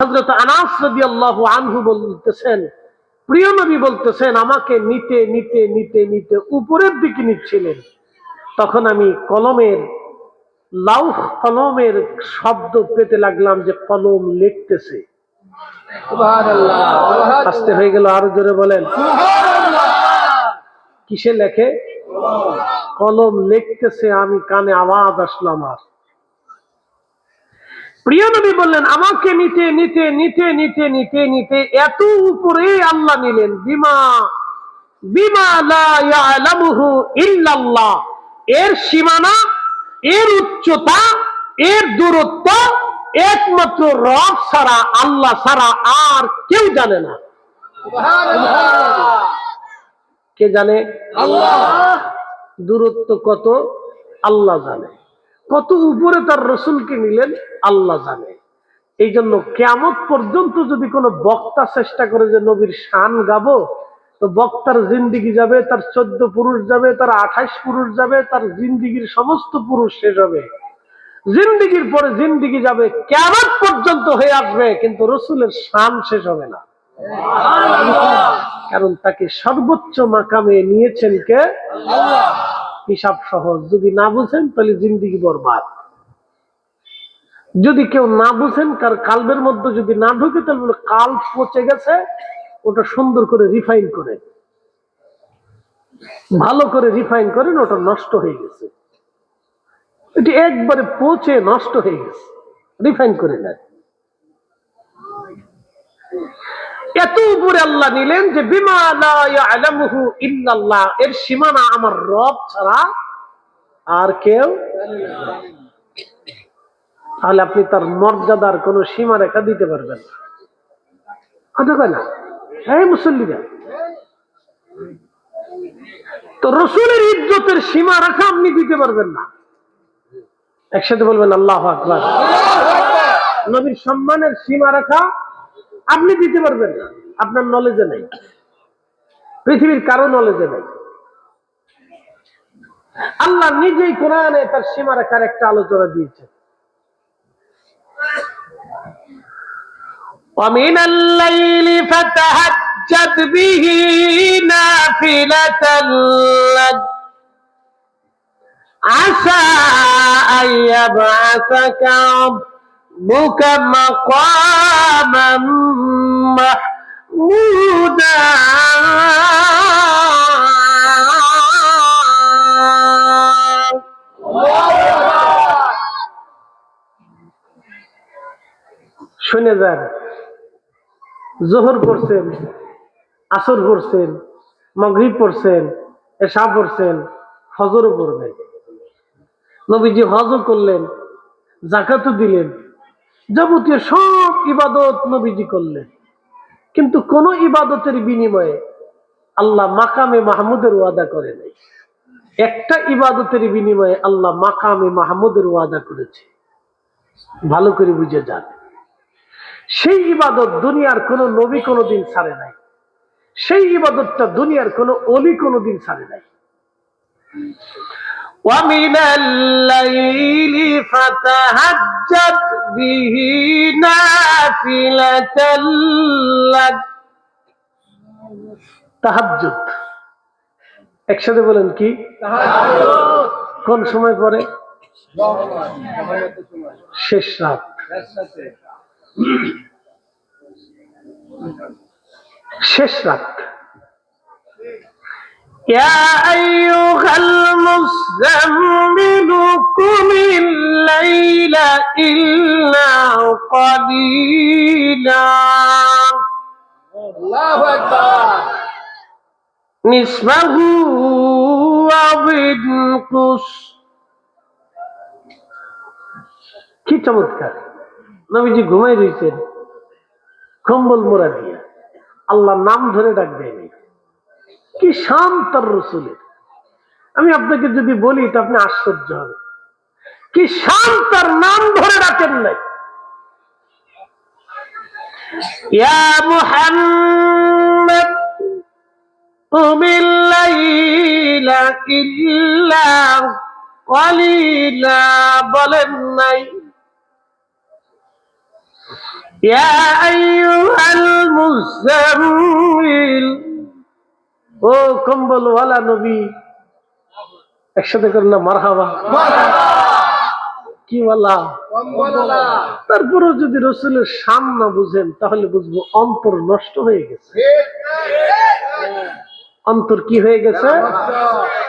হজরত আনাস রাদিয়াল্লাহু আনহু বলতেছেন প্রিয় নবী বলতেছেন আমাকে নিতে নিতে নিতে নিতে উপরের দিকে নিচ্ছিলেন। তখন আমি কলমের লাউহ কলমের শব্দ পেতে লাগলাম যে কলম লিখতেছে। আস্তে হয়ে গেল আরও জোরে বলেন। কিসে লেখে? কলম লিখতেছে আমি কানে আওয়াজ আসলাম আর প্রিয় নবী বললেন আমাকে নিতে নিতে নিতে নিতে নিতে নিতে এত উপরে আল্লাহ নিলেন। বিমা বিমা লা ইয়ালামুহু ইল্লাল্লাহ। এর সীমানা এর উচ্চতা এর দূরত্ব একমাত্র রব ছাড়া আল্লাহ ছাড়া আর কেউ জানে না। কে জানে? আল্লাহ। দূরত্ব কত? আল্লাহ জানে। কত উপরে তার রসুলকে নিলেন আল্লাহ জানে। এই জন্য কেমন পর্যন্ত যদি কোনো বক্তা চেষ্টা করে যে নবীর শান গাবো তো বক্তার জিন্দিগি যাবে তার চোদ্দ পুরুষ যাবে তার আঠাইশ পুরুষ যাবে তার জিন্দিগির সমস্ত পুরুষ শেষ হবে জিন্দিগির পরে জিন্দিগি যাবে কেমন পর্যন্ত হয়ে আসবে কিন্তু রসুলের শান শেষ হবে না। কারণ তাকে সর্বোচ্চ মাকামে নিয়েছেন কে? হিসাব সহজ। যদি না বুঝেন, তাহলে জিন্দিগি বরবাদ। যদি কেউ না বুঝেন কার কালবের মধ্যে যদি না ঢুকে, তাহলে কাল পচে গেছে, ওটা সুন্দর করে রিফাইন করে। ভালো করে রিফাইন করেন, ওটা নষ্ট হয়ে গেছে। এটি একবারে পচে, নষ্ট হয়ে গেছে। রিফাইন করে নেয় এত উপরে আল্লাহ নিলেন যে ইল্লাল্লাহ এর সীমানা আমার রব ছাড়া আর কেউ তাহলে আপনি তার মর্যাদার কোন সীমা রেখা দিতে পারবেন না। কথা কয় না? এই মুসল্লিরা। তো রসুলের ইজ্জতের সীমা রেখা আপনি দিতে পারবেন না। একসাথে বলবেন আল্লাহ আকবার। নবীর সম্মানের সীমা রেখা আপনি দিতে পারবেন না আপনার নলেজে নেই পৃথিবীর কারো নলেজে নেই আল্লাহ নিজেই কোরআনে তার সীমারেখার একটা আলোচনা দিয়েছে ومن الليل فتهجد به نافلة لك عسى أن يبعثك ربك مقاما محمودا শুনে যান জোহর পড়ছেন আসর পড়ছেন মগরিব পড়ছেন এসা পড়ছেন ফজরও পড়বেন নবীজি হজও করলেন জাকাতও দিলেন যাবতীয় সব ইবাদত নবীজি করলেন। কিন্তু কোন ইবাদতের বিনিময়ে আল্লাহ মাকামে মাহমুদের ওয়াদা করে নাই। একটা ইবাদতের বিনিময়ে আল্লাহ মাকামে মাহমুদের ওয়াদা করেছে। ভালো করে বুঝে যান। সেই ইবাদত দুনিয়ার কোন নবী কোনোদিন ছাড়ে নাই। সেই ইবাদতটা দুনিয়ার কোন অলি কোনোদিন ছাড়ে নাই। ومن الليل فتهجد به نافلة لك তাহাজ্জুদ একসাথে বলেন কি কোন সময় পরে শেষ রাত শেষ রাত يا أيها المزمل قم الليل إلا قليلا الله أكبر نصفه أو انقص কি চমৎকার নবীজি ঘুমাই রয়েছেন কম্বল মোড়া দিয়া আল্লাহ নাম ধরে ডাক দেয়নি কি শাম তার রসুলের? আমি আপনাকে যদি বলি তো আপনি আশ্চর্য হবে কি শাম তার নাম ধরে রাখেন নাই। বলেন নাই। ও কম্বলওয়ালা নবী। একসাথে করেন না, মারহাবা। কি বলা তারপরেও যদি রসুলের সাম না বুঝেন, তাহলে বুঝব অন্তর নষ্ট হয়ে গেছে। অন্তর কি হয়ে গেছে?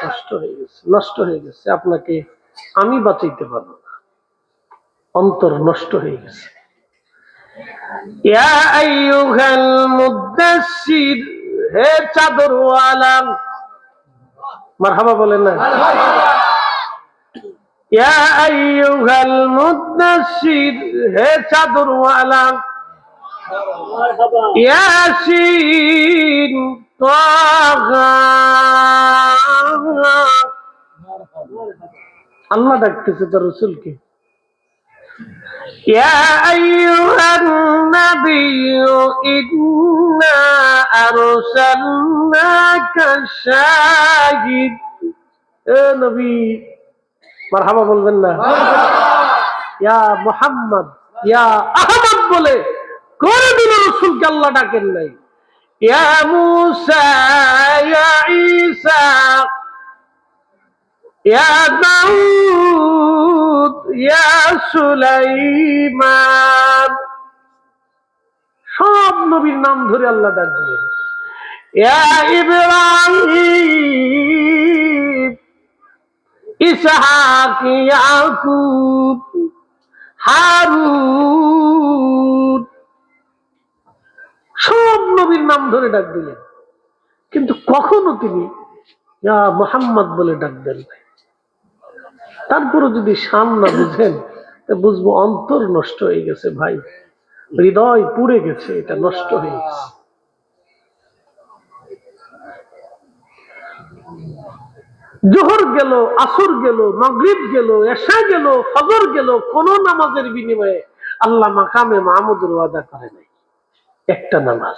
নষ্ট হয়ে গেছে, নষ্ট হয়ে গেছে। আপনাকে আমি বাঁচাইতে পারব না। অন্তর নষ্ট হয়ে গেছে। ইয়া আইয়ুহাল মুদাসসির। হে চাদরওয়ালা মারহাবা বলেন না। ইয়া আইয়ুহাল মুদাসসির, হে চাদরওয়ালা ইয়াসিন তাহা। আল্লাহ ডাকতেছে তার রসুলকে। يا أيها النبي إنا أرسلناك شاهد এ নবী মারহাবা বলবেন না ইয়া মুহাম্মদ ইয়া আহমদ বলে করে দিল রসুলকে আল্লাহ ডাকেন নাই ইয়া মুসা ইয়া ঈসা ইয়া দাউদ ইয়া সুলাইমান। সব নবীর নাম ধরে আল্লাহ ডাক দিলেন। ইয়া ইব্রাহিম, ইসহাক, ইয়াকুব, হারুন। সব নবীর নাম ধরে ডাক দিলেন। কিন্তু কখনো তিনি ইয়া মোহাম্মদ বলে ডাক দেন নাই। তারপরে যদি সাম না বুঝেন বুঝব অন্তর নষ্ট হয়ে গেছে ভাই। হৃদয় পুড়ে গেছে, এটা নষ্ট হয়ে গেছে। জোহর গেল, আসর গেল, মগরিব গেল, এশা গেল, ফজর গেল, কোন নামাজের বিনিময়ে আল্লাহ মাকামে মাহমুদুর ওয়াদা করে নাই। একটা নামাজ।